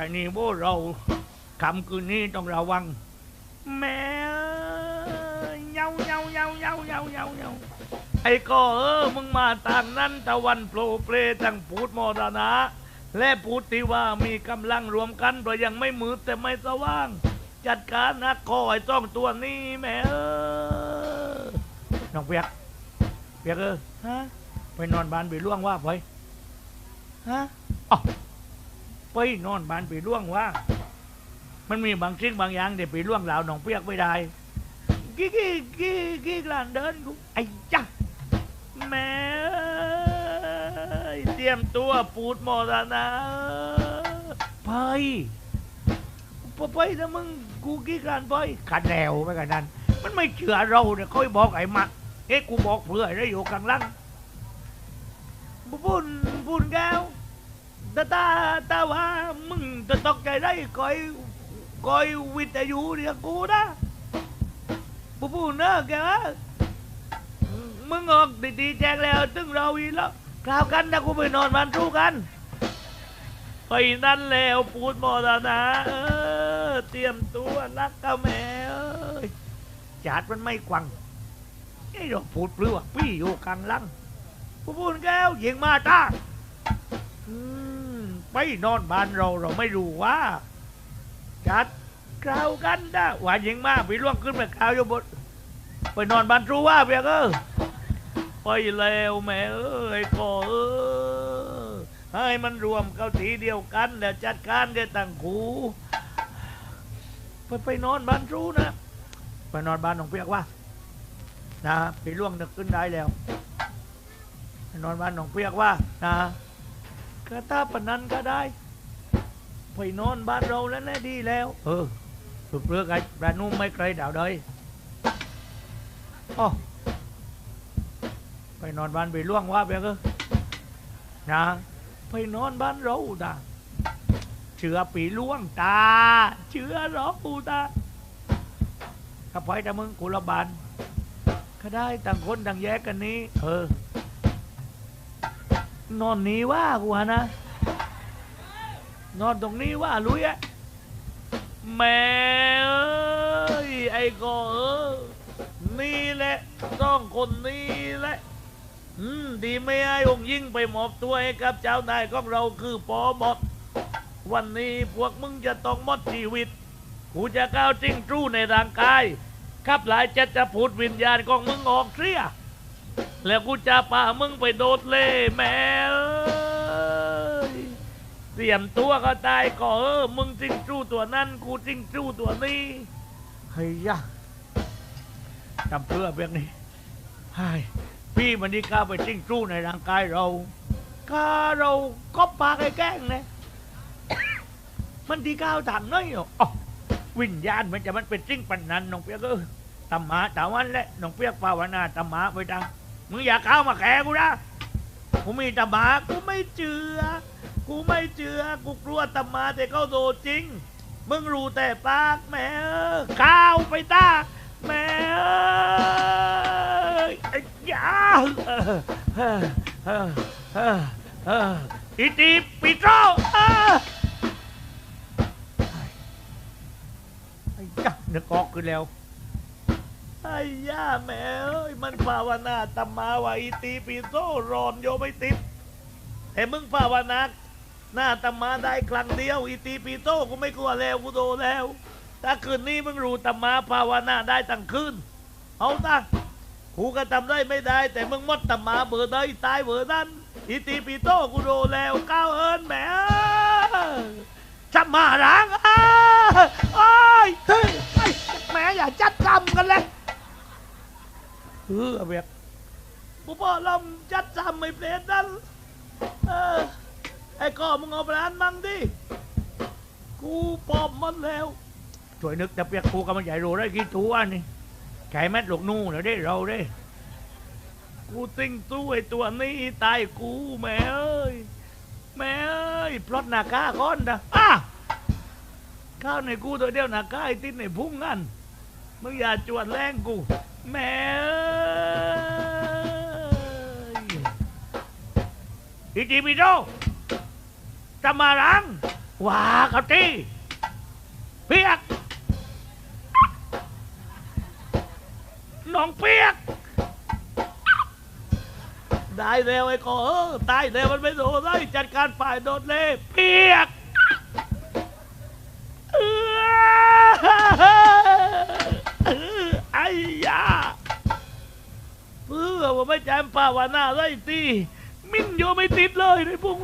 ครนี้โบเราคำคืนนี้ต้องระวัง แม่เอ้ยเหยาเยาเยาเยาเยาเยาเยาไอ้ก็เออมึงมาต่างนั้นตะวันโปรเปรตั้งพูดมรณะ และพูดที่ว่ามีกำลังรวมกันเพราะยังไม่มืดแต่ไม่สว่าง จัดการนะคอยต้องตัวนี้แม่เออน้องเปียกเปียกเออฮะไปนอนบ้านไปล่วงว่าไปฮะอ๋อ ไปนอนบ้านไปล่วงว่า มันมีบางสิ่งบางอย่างเดี๋ยวไปล่วงเหลาน้องเปียกไม่ได้กี้กี้กี้กี้กลานเดินกูไอ้จ้ะแม่เตรียมตัวปูดมรณะไปพอไปนะมึงกูกี้การไปขันแนวไปกันนั้น มันไม่เชื่อเราเนี่ยเขาบอกไอ้มัดเอ๊ะกูบอกเพื่อได้อยู่ข้างล่างบุญบุญแก้ว ตาตาตาว่ามึงจะตกใจได้คอยคอยวิทยุเรียกกูนะบุบุญเนอะแกวะมึงออกดีๆแจ้งแล้วตึงเราอีแล้วคราวกันนะกูไปนอนมันรู้กันไปนั่นแล้วพูดมรณะเออเตรียมตัวรักกับแม่จาดมันไม่กวังไอ้ดอกพูดเปลือว่าพี่อยู่กลางลังผู้พูดแก้วยิงมาตา อืมไปนอนบ้านเราเราไม่รู้ว่า จัดกล่าวกันนะหว่ายิงมากไปล่วงขึ้นไปกล่าวอยู่บนไปนอนบ้านรู้ว่าเบียกเออไปแล้วแม่เอ้ยก็เออให้มันรวมเข้าทีเดียวกัน แล้วจัดการกันต่างคูไปไปนอนบ้านรู้นะไปนอนบ้านของเปียกว่านะไปล่วงนึกขึ้นได้แล้วไปนอนบ้านของเปียกว่านะ ก็ถ้าปานนั้นก็ได้ไปนอนบ้านเราแล้วแน่ดีแล้ว เออสุดเปลือกไอ้ปลานุ่มไม่ไกลดาวเลยอ๋อไปนอนบ้านไปล่วงว่าเปียกเออนะไปนอนบ้านเราตาเชื้อปีล่วงตา เชื้อเราตาถ้าไปแต่มึงกุละบานก็ได้ต่างคนต่างแยกกันนี้ เออ นอนนี้ว่ากูฮะนะนอนตรงนี้ว่าลุยอะแม่ไอ้ก็เออนี่แหละต้องคนนี้แหละอืมดีไม่ให้องยิ่งไปหมอบตัวให้กับเจ้านายของเราคือปอบดวันนี้พวกมึงจะต้องหมดชีวิตกูจะก้าวจิ้งจู้ในร่างกาย ครับหลายจะจะพูดวิญญาณของมึงออกเสีย แล้วกูจะพามึงไปโดดเล่แม่เอ้ยเตรียมตัวก็ตายก็เออมึงจิ้งจู้ตัวนั้นกูจิ้งจู้ตัวนี้เฮ้ยยะจำเพื่อเพียงนี้ไฮ้พี่มันนี่กล้าไปจิ้งจู้ในร่างกายเราก้าเราก็ปากไอ้แกล้งนะมันดีก้าวถังน้อยหรออ๋อวิญญาณมันจะมันเป็นจิ้งปันนันน้องเปียกเออตำหมาตาวันและน้องเปียกภาวนาตำหมาไปดัง มึงอย่าเข้ามาแขกูนะกูมีตมากูไม่เจือ กูไม่เจือ กูกลัวตมาแต่เขาโดจริง มึงรู้แต่ปากแม่เข้าวไปตาแม่อยไอ้ยาออเออเออเออเอออิติปิโตเอไอ้ยานึกออกขึ้นแล้ว ไอ้ย่าแม่มันภาวนาตมาว่าอิติปิโตรอนโยไม่ติดแต่มึงภาวนาหน้าตมาได้ครั้งเดียวอิติปิโตกูไม่กลัวแล้วกูโดนแล้ว ถ้าคืนนี้มึงรู้ตมาภาวนาได้ตั้งคืนเอาตากูก็ทำได้ไม่ได้ แต่มึงมดตมาเบอร์ใดตายเบอร์นั้นอิติปิโตกูโดนแล้วก้าวเอิญแหมจะมาร้างอ้าอ้ยเฮ้ยเฮ้ยแหมอย่าจัดจำกันเลย เออเบียกกูบอลำจัดจำไม่เปลี่ยนนั้นเออไอ้ก้อมึงเอาไปร้านมั่งดิกูปอมมันแล้ว ช่วยนึกแต่เปียกกูกับมันใหญ่โรได้กี่ตัวนี่ไก่แม็ดลูกนู่นเด้เราเด้กูติ้งตู้ไอ้ตัวนี้ตายกูแม่เอ้ยแม่เอ้ยพลดหน้าก้าก้อนนะอ้าข้าวในกูตัวเดียวหน้าก้าไอ้ติดในพุ่งงันมึงอย่าจวนแรงกู แม่เอ้ ยอิจิปิโดจะมารังว่าเขาตีเปียกน้องเปียก ได้แล้วไอ้ก็เออตายแล้วมันไม่โดนไล่จัดการฝ่ายโดนเล่เปียกไอ้ยาเพื่อว่าไม่แจมป่าวานาไล่ตี มินโยไม่ติดเลยในพุ่ง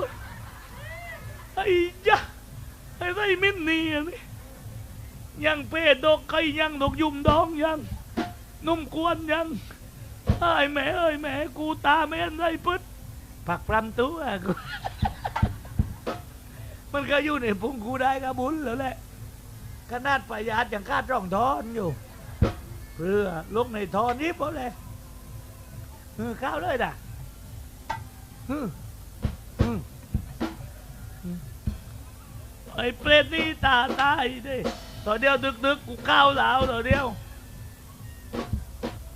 ไอ้ยาไอ้ไล่มินนี่อันนี่ยังเพศดอกไก่ยังดอกยุ่มดองยังนุ่มกวนยังไอ้แม่เอ้ยแม่กูตาแม่นไรปึ๊ดผักปรำตัวกูมันก็อยู่ในพุงกูได้ก็บุญแล้วแหละขนาดประหยัดอย่างคาดร่องทอนอยู่เพื่อลงในทอนนี้พอเลยเออข้าวเลยนะ ไอ้เปรตนี่ตาตายดิต่อเดียวดึกดึกกูข้าวเหลาต่อเดียว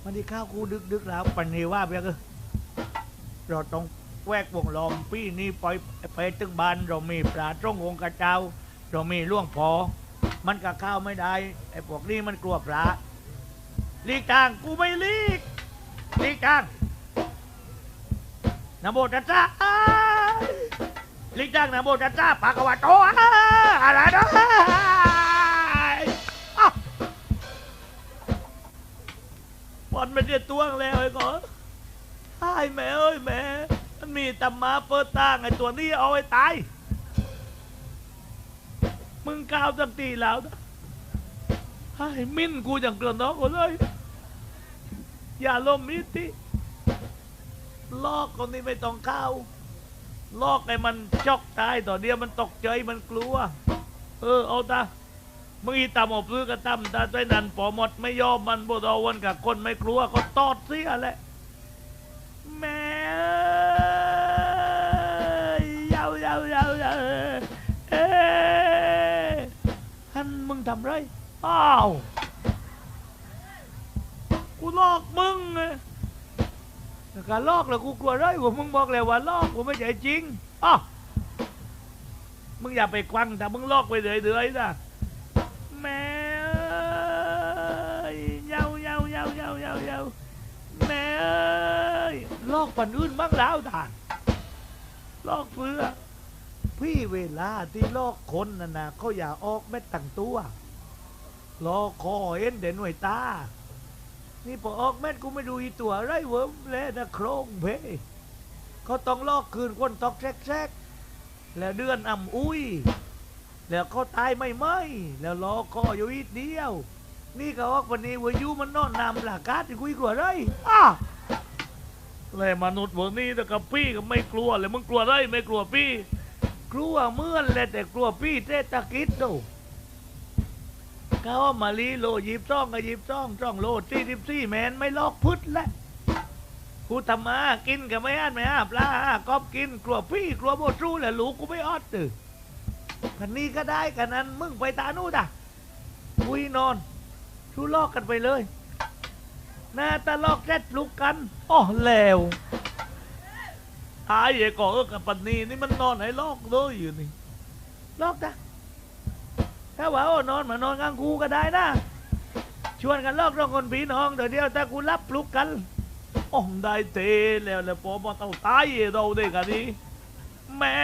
มันที่ข้าวกูดึกดึกแล้วปันนี้ว่าเพียงเออเราต้องแวกวงล้อมปีนี้ไปไปตึกบ้านเรามีปลาตรงองกระเจ้า เรามีล่วงพอ มันกับข้าวไม่ได้ไอ้พวกนี้มันกลัวพระลีกทางกูไม่ลีกลีกทาง นะโมตัสสะอ้ายลีกทางนะโมตัสสะปากกวาโตอะไรนะบอลไม่ได้ตวงแล้วไอ้ก่อนไอ้แม่เอ้ยแม่มันมีตำมาเปิดตางไอ้ตัวนี้เอาไว้ตาย มึงก้าวตั้งตีแล้วนะให้มิ้นกูอย่างกระน้องกูเลยอย่าล้มมิติ ลอกคนนี้ไม่ต้องเข้า ลอกไอ้มันจอกตายต่อเดียวมันตกใจมันกลัว เออเอาตามึงอีตามอบซื้อกระตำตาใจนันปอหมดไม่ยอมมันบดเอาวันกับคนไม่กลัวก็ตอดเสียแหละแม่ยาวยาวยาวยาวเอ้ฮันมึงทำไรอ้าวกูลอกมึงไง การลอกแล้วกูกลัวไรวะมึงบอกแล้วว่าลอกกูไม่ใช่จริงอ้าวมึงอย่าไปควังแต่มึงลอกไปเรื่อยๆนะแม่เอ้ยยาวยาวยาวยาวยาวยาแม่เอ้ยลอกปันอื่นบ้างแล้วท่านลอกเพื่อพี่เวลาที่ลอกคนน่ะนะเขาอย่าออกเม็ดตั้งตัวลอกคอเอ็นเด่นหน่วยตา นี่พอออกเม็ดกูไม่ดูอีตัวไรเวิร์มเลยนะโครงเพเขาต้องลอกคืนคนตอกแซกๆแล้วเดือนอ่ำอุ้ย แล้วเขาตายไม่ไหมแล้วลอกคออยู่อีกเดียว นี่ก็ออกวันนี้วายุมันนอนนำหลักการที่คุยกว่าไรอ้าเลยมนุษย์พวกนี้แต่กับพี่ก็ไม่กลัวเลยมึงกลัวไรไม่กลัวพี่ กลัวเมื่อนเลยแต่กลัวพี่เทศกิจดูเขาว่ามาลีโลยิบซ่องก็ยิบซ่องซ่องโลดสี่สิบสี่แมนไม่ลอกพุทธและกูทำมากินกับไม่อ่านไม่อ่าปลาอ่ากอบกินกลัวพี่กลัวโบทรูแหละลูกกูไม่ออดตื่พันนี้ก็ได้กันนั้นมึงไปตานู่นอะคุยนอนชูลอกกันไปเลยหน้าตาลอกแรดลุกกันอ๋อแล้วตายไอ้ก่อเออกับปันนีนี่มันนอนไหนลอกเลยอยู่นี่ลอกนะ ถ้าว่าโอ้นอนมานอนกลางคูก็ได้นะ ชวนกันลอกรองคนผีน้องเดี๋ยวเดียวถ้ากูรับปลุกกันอ๋อได้เตแล้วแล้วพอมาเต้าตายเราได้กันนี้แม่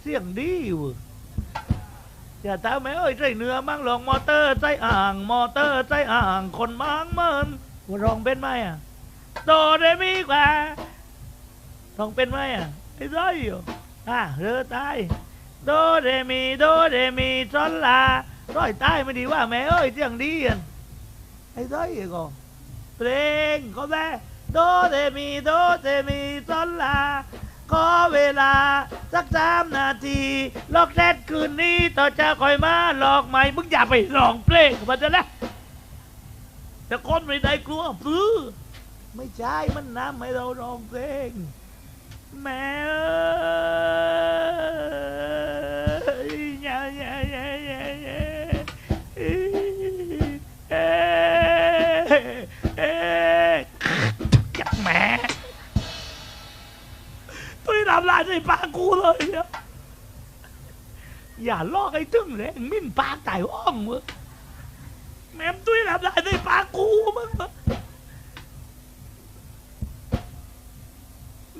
เสียงดีว่ะอย่าตาแม่เอ้ยใจเนื้อมั่งลองมอเตอร์ใจอ่าง มอเตอร์ใจอ่าง คนมั่งเมินร้องเป็นไหมอะโตได้มีกว่าร้องเป็นไหมอะ ไอ้ร้อยอะเรือตายโดเรมีโดเรมีซอนลาร้อยใตายไม่ดีว่าแม่เอ้ยเสียงดีอะไอ้ร้อยออก็เพลงก็แม่โดเรมีโดเรมีซอนลาขอเวลาสักสามนาทีลอกแรดคืนนี้ต่อจะคอยมาหลอกใหม่มึงอย่าไปร้องเพลงมันจะนะแต่คนไม่ได้กลัวพื้อไม่ใช่มันน้ำให้เราร้องเพลง แม่อยอย่าอย่าอย่าอย่าอย่าเอ้ยเอ้ยเอ้ยจักแม่ทำลายในปากกูเลยเนี่ยอย่าลอกไอ้ตึ้งเลยมิ้นปากไก่อ้องมึงแม่ตุ้ยทำลายในปากกูมึง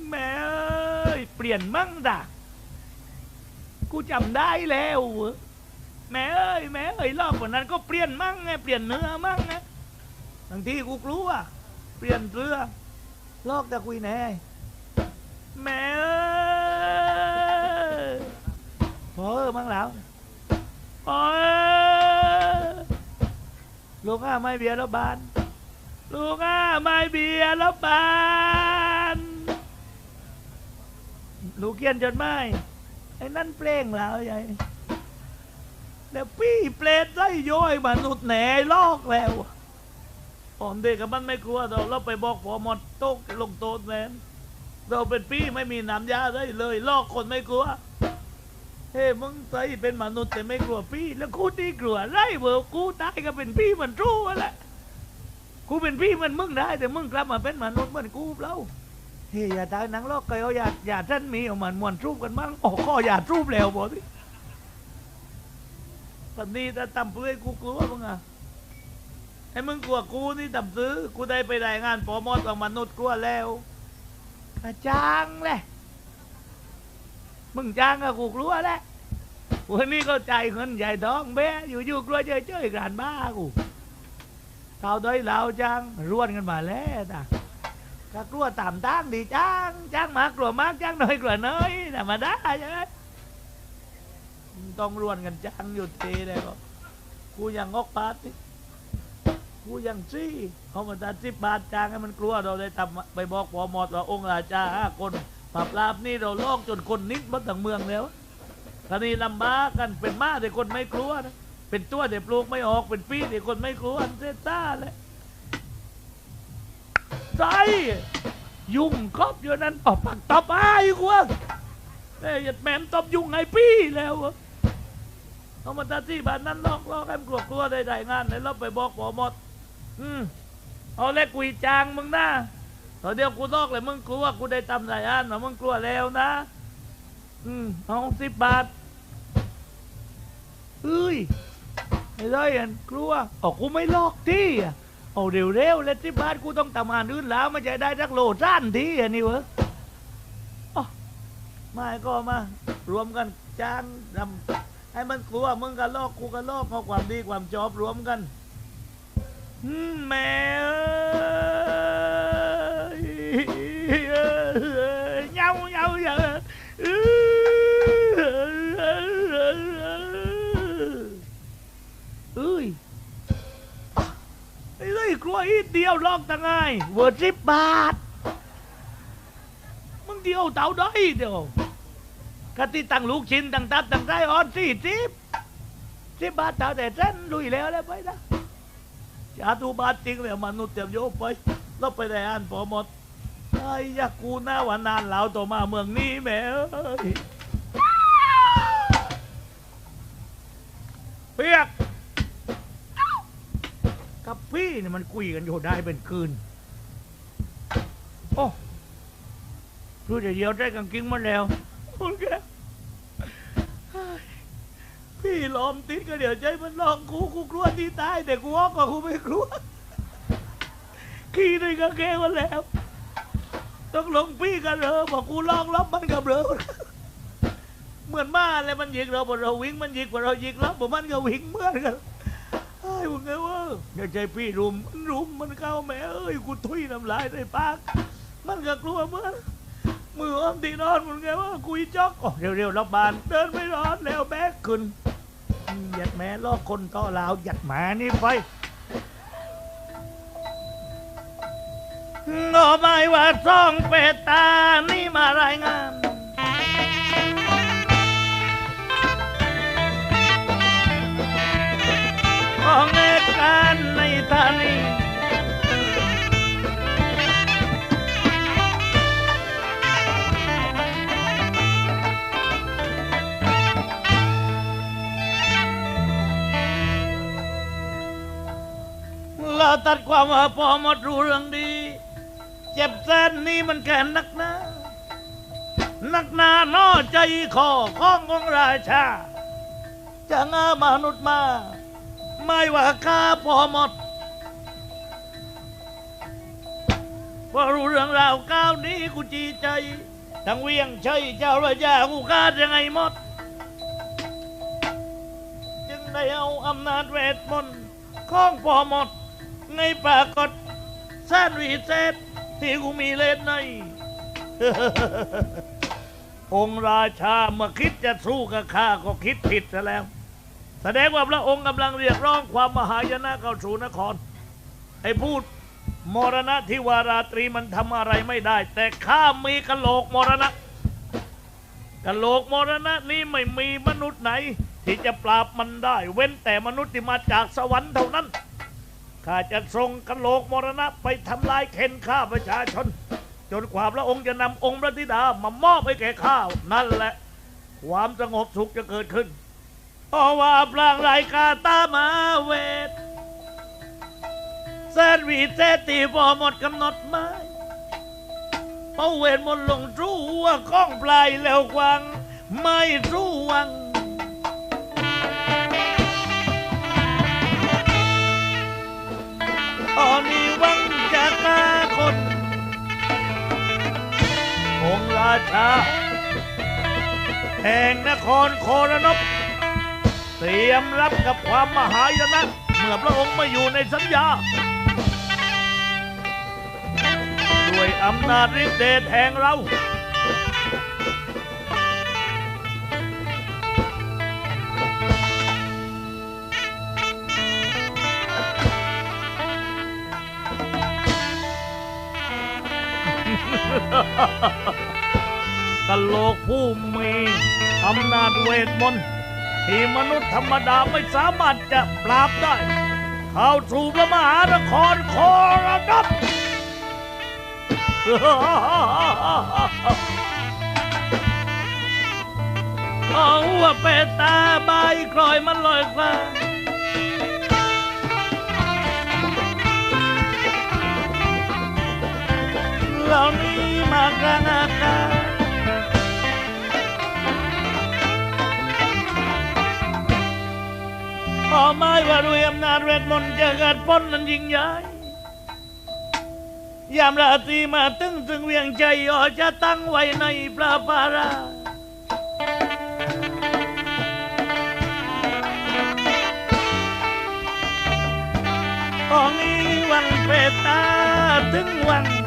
แม่เอ้ยเปลี่ยนมั่งด่ะกูจำได้แล้วแม่เอ้ยแม่เอ้ยรอบกว่านั้นก็เปลี่ยนมั่งไงเปลี่ยนเนื้อมั่งไงบางทีกูกลัวเปลี่ยนเรือลอกตะคุยแน่แม่เอ้ยพอเออมั่งแล้วพอเออลูกอ้าไม่เบียร์แล้วบานลูกอ้าไม่เบียร์แล้วบาน ลูเขียนจดหมายไอ้นั่นเปล่งแล้วใหญ่เดี๋ยวพี่เปลดไล่ย้อยมนุษย์แหน่ลอกแล้วผมเด็กกับมันไม่กลัวเราเราไปบอกพอหมดโต๊ะลงโต๊ะแมนเราเป็นพี่ไม่มีน้ำยาได้เลย ลอกคนไม่กลัว เฮ้มึงใส่เป็นมนุษย์แต่ไม่กลัวพี่ แล้วกูที่กลัวไรเบอร์กูตายก็เป็นพี่เหมันรู้แหละกูเป็นพี่เหมันมึงได้แต่มึงกลับมาเป็นมนุษย์เหมือนกูเล่า เฮ้ยอย่าตายหนังลอกเกยอาอย่าอย่าท่านมีเอามันมวนรูปกันบ้งโอ้ข้ออย่ารูปแล้วบอกดิตอนนี้ถ้าตำเพื่อกูกลัวมึงอะไอ้มึงกลัวกูนี่ตำซื้อ กูได้ไปรายงานปอมอของมนุษย์กลัวแล้วอาจ้างแหละมึงจ้างกับกูกลัวแหละวันนี้ก็ใจายเงินใหญ่ท้องแบ้อยู่ๆกลัวเจอเจอการบ้ากูเท่าด้อยเหล่าจ้างร่วนกันมาแล้วนะ ถ้ากลัวตามทางดีจ้างจ้างมากกลัวมากจ้างน้อยกลัวน้อยธรรมดาใช่ไหมต้องรวนกันจ้างอยู่ทีเลยก็กูยังงกบาทนี่กูยังซี่เขามาตัดสิบบาทจ้างให้มันกลัวเราเลยทำไปบอกพอหมดว่าองค์ราชาห้าคนปรับลาบนี่เราลอกจนคนนิดมาทั้งเมืองแล้วตอนนี้ลำบากกันเป็นมาแต่คนไม่กลัวนะเป็นตัวแต่ปลูกไม่ออกเป็นปีแต่คนไม่กลัวเซต้าเลยใจยุ่งครอบอยู่นั้นออกปากตบอ้าเอ้ย แหม่มตบยุ่งไงพี่แล้วเอามาตัดที่บ้านนั้นลอกลอกแอมกลัวกลัวได้ได้งานไหนเราไปบอกหมอหมดอืมเอาเล็กกุยจางมึงนะตอนเดียวกูลอกเลยมึงกลัวกูได้ตำไรอันว่ามึงกลัวแล้วนะ อืมเอาสิบบาทเอ้ย ไม่ได้อันกลัวออกูไม่ลอกที่อะ เอาเร็วๆและที่บ้านกูต้องทำงานอื่นแล้วไม่ใช่ได้สักโลสั้นทีอันนี้เวะอ๋อไม่ก็มารวมกันจ้างทำให้มันกลัวมึงกันลอกกูกันลอกเอาความดีความชอบรวมกันแม่ เลยกลัวอีกเดียวลอกตั้งไงเวอร์สิบบาท มึงเดียวเต่าได้เดียวกะติตั้งลูกชิ้นตั้งตับตั้งไส้ออนสี่สิบสิบบาทเต่าแต่เส้นลุยแล้วแล้วไปนะจาตูบาทจริงเลยมนุษย์เตรียมโยกไปแล้วไปได้อ่านพอหมดไอ้ยากูหน้าวันนานเหลาต่อมาเมืองนี้แม่เอ้ยเปียก เนี่ยมันคุยกันอยู่ได้เป็นคืน โอ้รู้แต่เดียวได้กังกิ้งมาแล้วคเฮ้ยพี่หลอมติดก็เดี๋ยวใจมันลองกูกูกลัวที่ตายแต่กูออกก็กูไม่กลัวขี้ในกางเกงมาแล้ว ต้องลงพี่กันเรอบอกกูลองรับมันกับเรอเหมือนม้าเลยมันยิงเราบนเราวิ่งมันยิงกว่าเรายิงรับบอกมันก็วิ่งเหมือนกันไอ้มึงไงวะ อย่าใจพี่รุมรุมมันเข้าแม่เอ้ยกูทุยน้ำลายในปาก มันก็กลัวเหมือนมืออ้อมตีนอนมึงไงวะกุยจอกอ๋อเร็วๆรับบานเดินไม่รอดแล้วแบกขึ้นหยัดแม่ลอกคนต่อลาวหยัดหมานี่ไปงอไม่ว่าซ่องเป็ดตานี่มารายงาน เราตัดความว่าพอหมดรู้เรื่องดี เจ็บแสนนี่มันแก่นักหนะนักหนาน้อใจคอขององราชาจะงามนุษย์มา ไม่ว่าข้าพอหมด พอรู้เรื่องราวก้าวนี้กูจีใจ ทั้งเวียงชัยเจ้าราชากูกาดยังไงหมด จึงได้เอาอำนาจเวทมนต์ของพอหมด ในปรากฏแสนวิเศษที่กูมีเล่นใน องค์ราชาเมื่อคิดจะสู้กับข้าก็คิดผิดซะแล้ว แสดงว่าพระองค์กำลังเรียกร้องความมหายนะเข้าสู่นคร ไอ้พูด มรณะที่วาราตรีมันทำอะไรไม่ได้ แต่ข้ามีกะโหลกมรณะกะโหลกมรณะนี้ไม่มีมนุษย์ไหน ที่จะปราบมันได้ เว้นแต่มนุษย์ที่มาจากสวรรค์เท่านั้นข้าจะส่งกะโหลกมรณะไปทำลายเข็นฆ่าประชาชน จนกว่าพระองค์จะนำองค์พระธิดามามอบให้แก่ข้านั่นแหละ ความสงบสุขจะเกิดขึ้นเพราะว่าพลางรายกาตามาเวท แสนวีเศษตีพอหมดกำหนดไม้เป้าเวทมนลงรู้ว่าก้องปลายแล้วกวางไม่รู้วัง ตอนนี้วังจะฆ่าคนองราชาแห่งนครโครนบเตรียมรับกับความมหายนะ เมื่อพระองค์มาอยู่ในสัญญา ด้วยอำนาจฤทธิเดชแห่งเรากะโหลกผู้มีอำนาจเวทมนต์ที่มนุษย์ธรรมดาไม่สามารถจะปราบได้ เข้าสู่พระมหานครโครนับ เอาว่าเป็ดตาใบกลอยมันลอยฟ้าเหล่านี้มากลางอากาขอไม้ว่าด้วยอำนาจเวทมนต์จะเกิดพ้นนั้นยิ่งใหญ่ ยามราตรีมาตึงถึงเวียงใจออจะตั้งไว้ในประปาราของนี้วังเปตาถึงวัง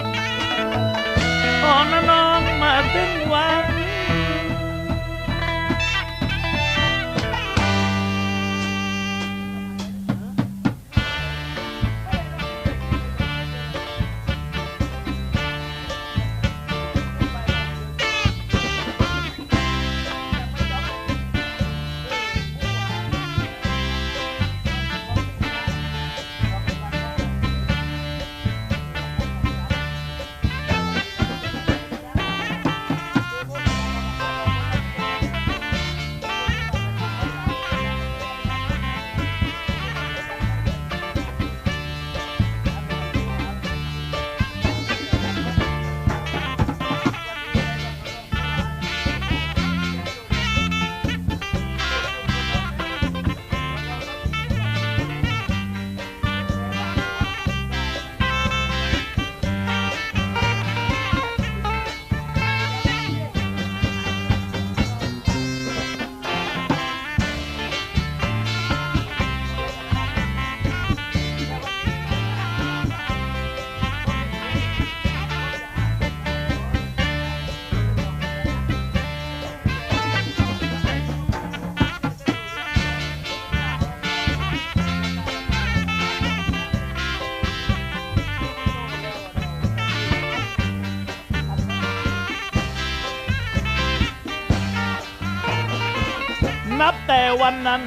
แต่วันนั้น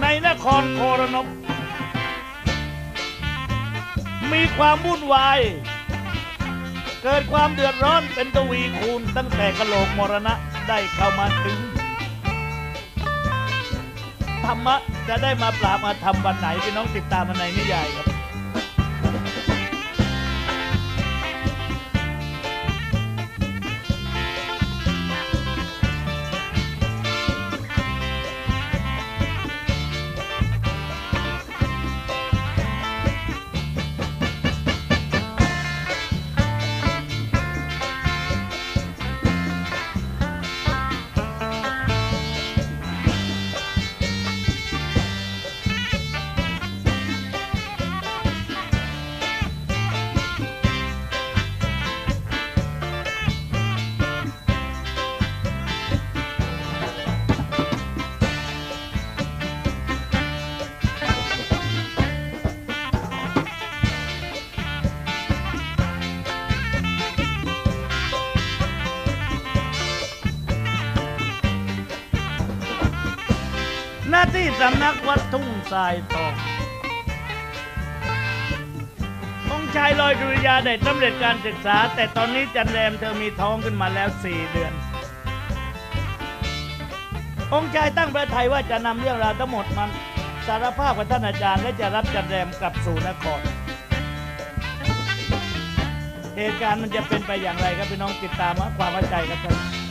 ในนครโครนบมีความวุ่นวาย เกิดความเดือดร้อนเป็นทวีคูณตั้งแต่กะโหลกมรณะได้เข้ามาถึง ธรรมะจะได้มาปราบมาทำวันไหนพี่น้องติดตามมาในนิยายครับ ที่สำนักวัดทุ่งทรายทององค์ชายลอยดุริยาได้สำเร็จการศึกษา แต่ตอนนี้จันแรมเธอมีท้องขึ้นมาแล้วสี่เดือน องค์ชายตั้งพระทัยว่าจะนำเรื่องราวทั้งหมดมันสารภาพกับท่านอาจารย์ และจะรับจันแรมกลับสู่นคร เหตุการณ์มันจะเป็นไปอย่างไรครับพี่น้องติดตามความเข้าใจครับท่าน